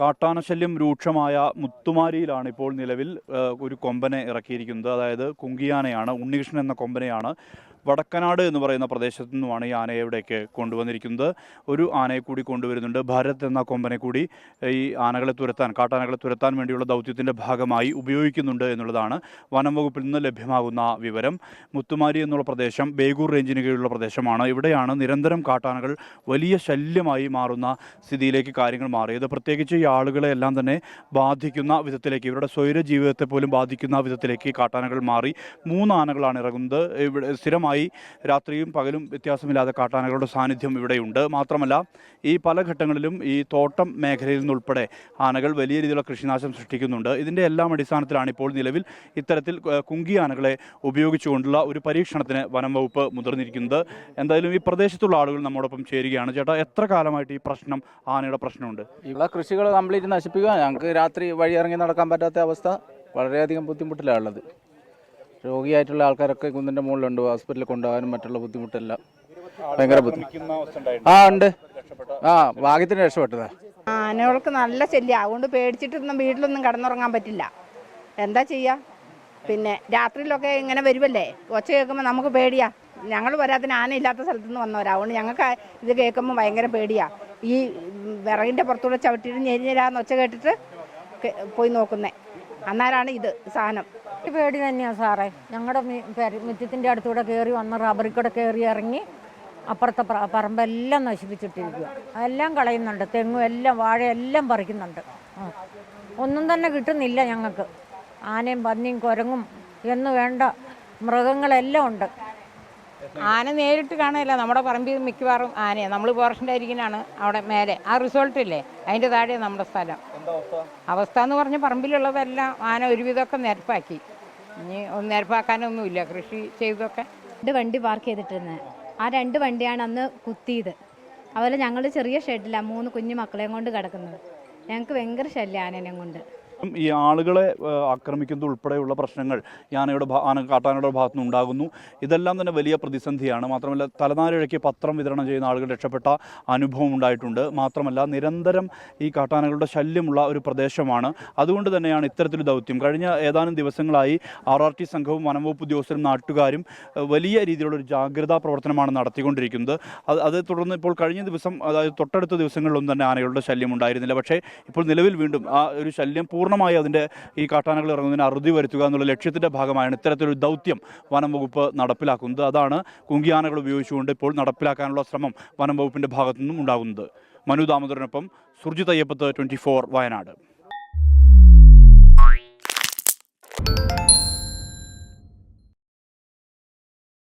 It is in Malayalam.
കാട്ടാനശല്യം രൂക്ഷമായ മുത്തുമാരിയിലാണ് ഇപ്പോൾ നിലവിൽ ഒരു കൊമ്പനെ ഇറക്കിയിരിക്കുന്നത്. അതായത് കുങ്കിയാനയാണ് ഉണ്ണികൃഷ്ണൻ എന്ന കൊമ്പനെയാണ് വടക്കനാട് എന്ന് പറയുന്ന പ്രദേശത്തു നിന്നുമാണ് ഈ ആനയെ ഇവിടേക്ക് കൊണ്ടുവന്നിരിക്കുന്നത്. ഒരു ആനയെ കൂടി കൊണ്ടുവരുന്നുണ്ട്. ഭാരത് എന്ന കൊമ്പനെ കൂടി ഈ ആനകളെ തുരത്താൻ കാട്ടാനകളെ തുരത്താൻ വേണ്ടിയുള്ള ദൗത്യത്തിന്റെ ഭാഗമായി ഉപയോഗിക്കുന്നുണ്ട് എന്നുള്ളതാണ് വനം വകുപ്പിൽ നിന്ന് ലഭ്യമാകുന്ന വിവരം. മുത്തുമാരി എന്നുള്ള പ്രദേശം ബേഗൂർ റേഞ്ചിന് കീഴിലുള്ള പ്രദേശമാണ്. ഇവിടെയാണ് നിരന്തരം കാട്ടാനകൾ വലിയ ശല്യമായി മാറുന്ന സ്ഥിതിയിലേക്ക് കാര്യങ്ങൾ മാറിയത്. പ്രത്യേകിച്ച് ഈ ആളുകളെ എല്ലാം തന്നെ ബാധിക്കുന്ന വിധത്തിലേക്ക് ഇവരുടെ സ്വൈര ജീവിതത്തെ പോലും ബാധിക്കുന്ന വിധത്തിലേക്ക് കാട്ടാനകൾ മാറി. മൂന്ന് ആനകളാണ് ഇറങ്ങുന്നത്. ഇവിടെ സ്ഥിരമായി രാത്രിയും പകലും വ്യത്യാസമില്ലാതെ കാട്ടാനകളുടെ സാന്നിധ്യം ഇവിടെയുണ്ട്. മാത്രമല്ല ഈ പല ഘട്ടങ്ങളിലും ഈ തോട്ടം മേഖലയിൽ നിന്നുൾപ്പെടെ ആനകൾ വലിയ രീതിയിലുള്ള കൃഷിനാശം സൃഷ്ടിക്കുന്നുണ്ട്. ഇതിന്റെ എല്ലാം അടിസ്ഥാനത്തിലാണ് ഇപ്പോൾ നിലവിൽ ഇത്തരത്തിൽ കുങ്കി ആനകളെ ഉപയോഗിച്ചുകൊണ്ടുള്ള ഒരു പരീക്ഷണത്തിന് വനം വകുപ്പ് മുതിർന്നിരിക്കുന്നത്. എന്തായാലും ഈ പ്രദേശത്തുള്ള ആളുകൾ നമ്മോടൊപ്പം ചേരുകയാണ്. ചേട്ടാ എത്ര കാലമായിട്ട് ഈ പ്രശ്നം ആനയുടെ പ്രശ്നമുണ്ട്? ഇവിടെ കൃഷികൾ കംപ്ലീറ്റ് നശിപ്പിക്കുക ഞങ്ങൾക്ക് രാത്രി വഴി ഇറങ്ങി നടക്കാൻ പറ്റാത്ത അവസ്ഥ. വളരെയധികം ബുദ്ധിമുട്ടിലാണ് ഉള്ളത്. രോഗിയായിട്ടുള്ള ആൾക്കാരൊക്കെ കുന്നിന്റെ മുകളിലുണ്ട്. ഹോസ്പിറ്റലിൽ കൊണ്ടുപോകാനും മറ്റുള്ള ബുദ്ധിമുട്ടെല്ലാം. ഭയങ്കര ബുദ്ധിമുട്ട് ആ ഉണ്ട്. ആ ഭാഗ്യത്തിന് രക്ഷപ്പെട്ടതാ. ആനകൾക്ക് നല്ല ശല്യം. അതുകൊണ്ട് പേടിച്ചിട്ടൊന്നും വീട്ടിലൊന്നും കിടന്നുറങ്ങാൻ പറ്റില്ല. എന്താ ചെയ്യാ? പിന്നെ രാത്രിയിലൊക്കെ ഇങ്ങനെ വരുമല്ലേ ഒച്ച കേൾക്കുമ്പോൾ നമുക്ക് പേടിയാ. ഞങ്ങൾ വരാത്തിന് ആന ഇല്ലാത്ത സ്ഥലത്തു നിന്ന് വന്നവരാ. അതുകൊണ്ട് ഞങ്ങൾക്ക് ഇത് കേൾക്കുമ്പോൾ ഭയങ്കര പേടിയാ. ഈ വിറകിന്റെ പുറത്തൂടെ ചവിട്ടിയിട്ട് ഞെരിഞ്ഞരാന്ന് ഒച്ച കേട്ടിട്ട് പോയി നോക്കുന്നേ. അന്നേരമാണ് ഇത് സാധനം. ഒരു പേടി തന്നെയാണ് സാറേ. ഞങ്ങളുടെ മുറ്റത്തിന്റെ അടുത്തൂടെ കയറി വന്ന റബ്ബറിൽ കൂടെ കയറി ഇറങ്ങി അപ്പുറത്തെ പറമ്പെല്ലാം നശിപ്പിച്ചിട്ടിരിക്കുക എല്ലാം കളയുന്നുണ്ട്. തെങ്ങും എല്ലാം വാഴയെല്ലാം പറിക്കുന്നുണ്ട്. ഒന്നും തന്നെ കിട്ടുന്നില്ല ഞങ്ങൾക്ക്. ആനയും പന്നിയും കുരങ്ങും എന്ന് വേണ്ട മൃഗങ്ങളെല്ലാം ഉണ്ട്. ആന നേരിട്ട് കാണുകയില്ല. നമ്മുടെ പറമ്പിൽ മിക്കവാറും ആനയാണ് നമ്മൾ പോർഷന്റെ അരികിനാണ് അവിടെ മേലെ. ആ റിസോർട്ടില്ലേ അതിന്റെ താഴെ നമ്മുടെ സ്ഥലം. അവസ്ഥ എന്ന് പറഞ്ഞ പറമ്പിലുള്ളതെല്ലാം ആന ഒരുവിധമൊക്കെ നിരപ്പാക്കി. ഇനി ഒന്ന് നിരപ്പാക്കാനൊന്നുമില്ല. കൃഷി ചെയ്തൊക്കെ. രണ്ട് വണ്ടി പാർക്ക് ചെയ്തിട്ടിരുന്നത് ആ രണ്ട് വണ്ടിയാണ് അന്ന് കുത്തിയത്. അതുപോലെ ഞങ്ങൾ ചെറിയ ഷെഡിലാണ് മൂന്ന് കുഞ്ഞു മക്കളെയും കൊണ്ട് കിടക്കുന്നത്. ഞങ്ങൾക്ക് ഭയങ്കര ശല്യം ആനേനെയും കൊണ്ട്. ഈ ആളുകളെ ആക്രമിക്കുന്നത് ഉൾപ്പെടെയുള്ള പ്രശ്നങ്ങൾ ഭാ- ആന കാട്ടാനയുടെ ഭാഗത്തു നിന്ന് ഉണ്ടാകുന്നു. ഇതെല്ലാം തന്നെ വലിയ പ്രതിസന്ധിയാണ്. മാത്രമല്ല തലനാരിഴയ്ക്ക് പത്രം വിതരണം ചെയ്യുന്ന ആളുകൾ രക്ഷപ്പെട്ട അനുഭവം ഉണ്ടായിട്ടുണ്ട്. മാത്രമല്ല നിരന്തരം ഈ കാട്ടാനകളുടെ ശല്യമുള്ള ഒരു പ്രദേശമാണ്. അതുകൊണ്ട് തന്നെയാണ് ഇത്തരത്തിലൊരു ദൗത്യം. കഴിഞ്ഞ ഏതാനും ദിവസങ്ങളായി ആർ ആർ ടി സംഘവും വനംവകുപ്പ് ഉദ്യോഗസ്ഥരും നാട്ടുകാരും വലിയ രീതിയിലുള്ള ഒരു ജാഗ്രതാ പ്രവർത്തനമാണ് നടത്തിക്കൊണ്ടിരിക്കുന്നത്. അത് അതേ തുടർന്ന് ഇപ്പോൾ കഴിഞ്ഞ ദിവസം അതായത് തൊട്ടടുത്ത ദിവസങ്ങളിലൊന്നും തന്നെ ആനകളുടെ ശല്യം ഉണ്ടായിരുന്നില്ല. പക്ഷേ ഇപ്പോൾ നിലവിൽ വീണ്ടും ആ ഒരു ശല്യം പൂർണമായി അതിന്റെ ഈ കാട്ടാനകൾ ഇറങ്ങുന്നതിന് അറുതി വരുത്തുക എന്നുള്ള ലക്ഷ്യത്തിന്റെ ഭാഗമായാണ് ഇത്തരത്തിലൊരു ദൗത്യം വനം വകുപ്പ് നടപ്പിലാക്കുന്നത്. അതാണ് കുങ്കിയാനകൾ ഉപയോഗിച്ചുകൊണ്ട് ഇപ്പോൾ നടപ്പിലാക്കാനുള്ള ശ്രമം വനം വകുപ്പിന്റെ ഭാഗത്തു നിന്നും ഉണ്ടാകുന്നത്. മനു ദാമോദരനൊപ്പം സുർജിത് അയ്യപ്പത്ത് ട്വന്റി വയനാട്.